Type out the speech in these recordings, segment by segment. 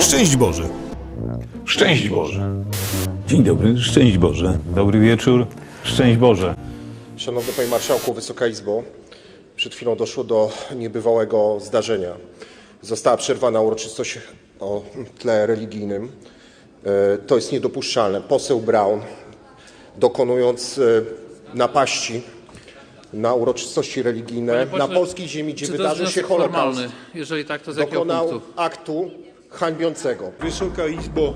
Szczęść Boże! Szczęść Boże. Dzień dobry, szczęść Boże. Dobry wieczór, szczęść Boże. Szanowny Panie Marszałku, Wysoka Izbo, przed chwilą doszło do niebywałego zdarzenia. Została przerwana uroczystość o tle religijnym. E, To jest niedopuszczalne. Poseł Braun, dokonując e, napaści na uroczystości religijne Panie na pośle, polskiej ziemi, gdzie czy to wydarzył się wniosek Holokaust, formalny? Jeżeli tak, to z jakiego dokonał punktu? aktu hańbiącego. Wysoka Izbo,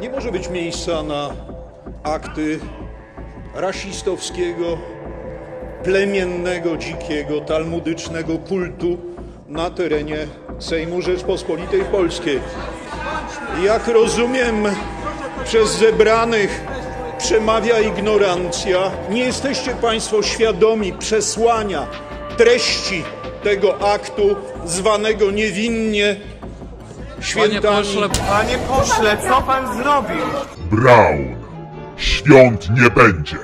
nie może być miejsca na akty rasistowskiego, plemiennego, dzikiego, talmudycznego kultu na terenie Sejmu Rzeczpospolitej Polskiej. Jak rozumiem, przez zebranych przemawia ignorancja. Nie jesteście Państwo świadomi przesłania treści tego aktu, zwanego niewinnie Panie świętami pośle, Panie pośle, co pan zrobił? Brown. Świąt nie będzie.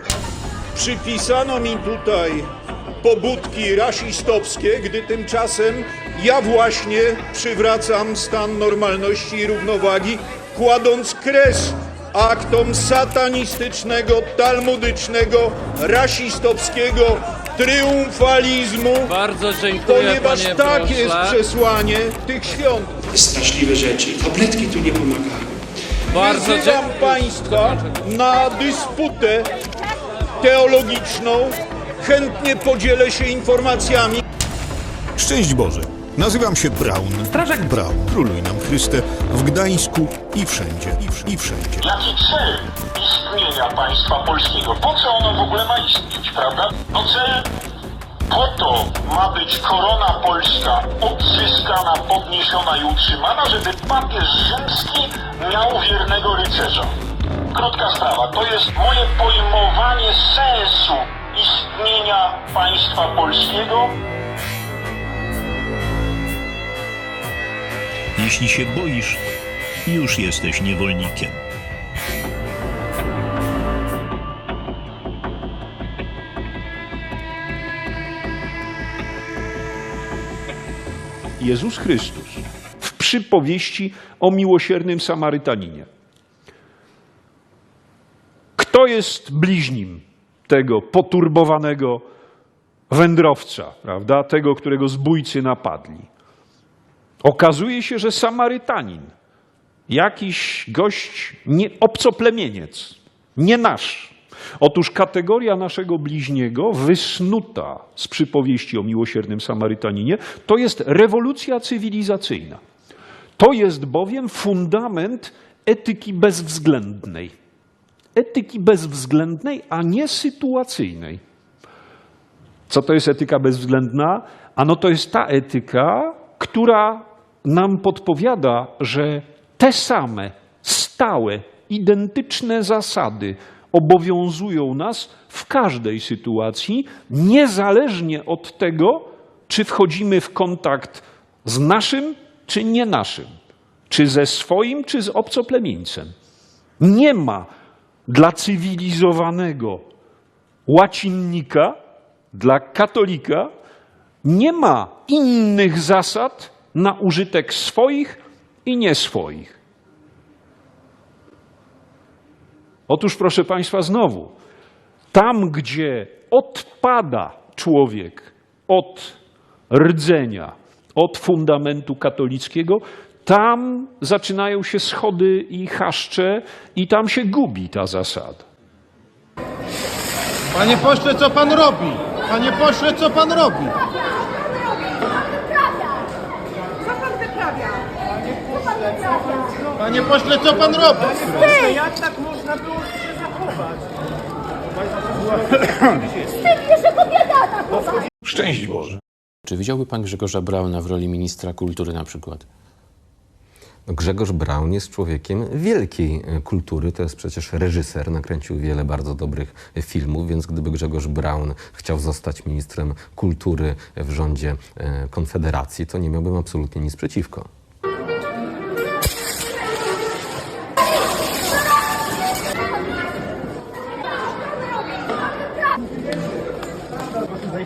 Przypisano mi tutaj pobudki rasistowskie, gdy tymczasem ja właśnie przywracam stan normalności i równowagi, kładąc kres aktom satanistycznego, talmudycznego, rasistowskiego triumfalizmu, bardzo dziękuję, ponieważ panie tak pośle. jest przesłanie tych świąt. straszliwe rzeczy. Tabletki tu nie pomagają. Bardzo Wzywam dziękuję. Państwa na dysputę teologiczną. Chętnie podzielę się informacjami. Szczęść Boże! Nazywam się Braun. Strażak Braun. Króluj nam Chryste w Gdańsku i wszędzie, i, wsz- i wszędzie. Jaki cel istnienia państwa polskiego? Po co ono w ogóle ma istnieć, prawda? No cel po to ma być korona polska odzyskana, podniesiona i utrzymana, żeby papież rzymski miał wiernego rycerza. Krótka sprawa, to jest moje pojmowanie sensu istnienia państwa polskiego Jeśli się boisz, już jesteś niewolnikiem. Jezus Chrystus w przypowieści o miłosiernym Samarytaninie. Kto jest bliźnim tego poturbowanego wędrowca, prawda? Tego, którego zbójcy napadli. Okazuje się, że Samarytanin, jakiś gość, nie, obcoplemieniec, nie nasz. Otóż kategoria naszego bliźniego, wysnuta z przypowieści o miłosiernym Samarytaninie, to jest rewolucja cywilizacyjna. To jest bowiem fundament etyki bezwzględnej. Etyki bezwzględnej, a nie sytuacyjnej. Co to jest etyka bezwzględna? Ano to jest ta etyka, która nam podpowiada, że te same, stałe, identyczne zasady obowiązują nas w każdej sytuacji, niezależnie od tego, czy wchodzimy w kontakt z naszym, czy nie naszym, czy ze swoim, czy z obcoplemieńcem. Nie ma dla cywilizowanego łacinnika, dla katolika, nie ma innych zasad na użytek swoich i nie swoich. Otóż, proszę Państwa, znowu, tam, gdzie odpada człowiek od rdzenia, od fundamentu katolickiego, tam zaczynają się schody i chaszcze, i tam się gubi ta zasada. Panie pośle, co pan robi? Panie pośle, co pan robi? Panie pośle, co pan robi? Jak tak można było się zachować? Wstyd, że! Szczęść Boże. Czy widziałby pan Grzegorza Brauna w roli ministra kultury na przykład? No, Grzegorz Braun jest człowiekiem wielkiej e, kultury, to jest przecież reżyser, nakręcił wiele bardzo dobrych e, filmów, więc gdyby Grzegorz Braun chciał zostać ministrem kultury w rządzie e, Konfederacji, to nie miałbym absolutnie nic przeciwko.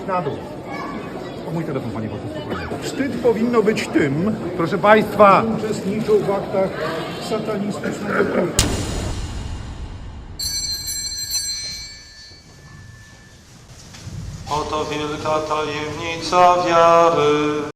Na dół. O mój telefon, panie pośle. Wstyd powinno być tym, Proszę państwa, uczestniczą w aktach satanistycznego kultu. Oto wielka tajemnica wiary.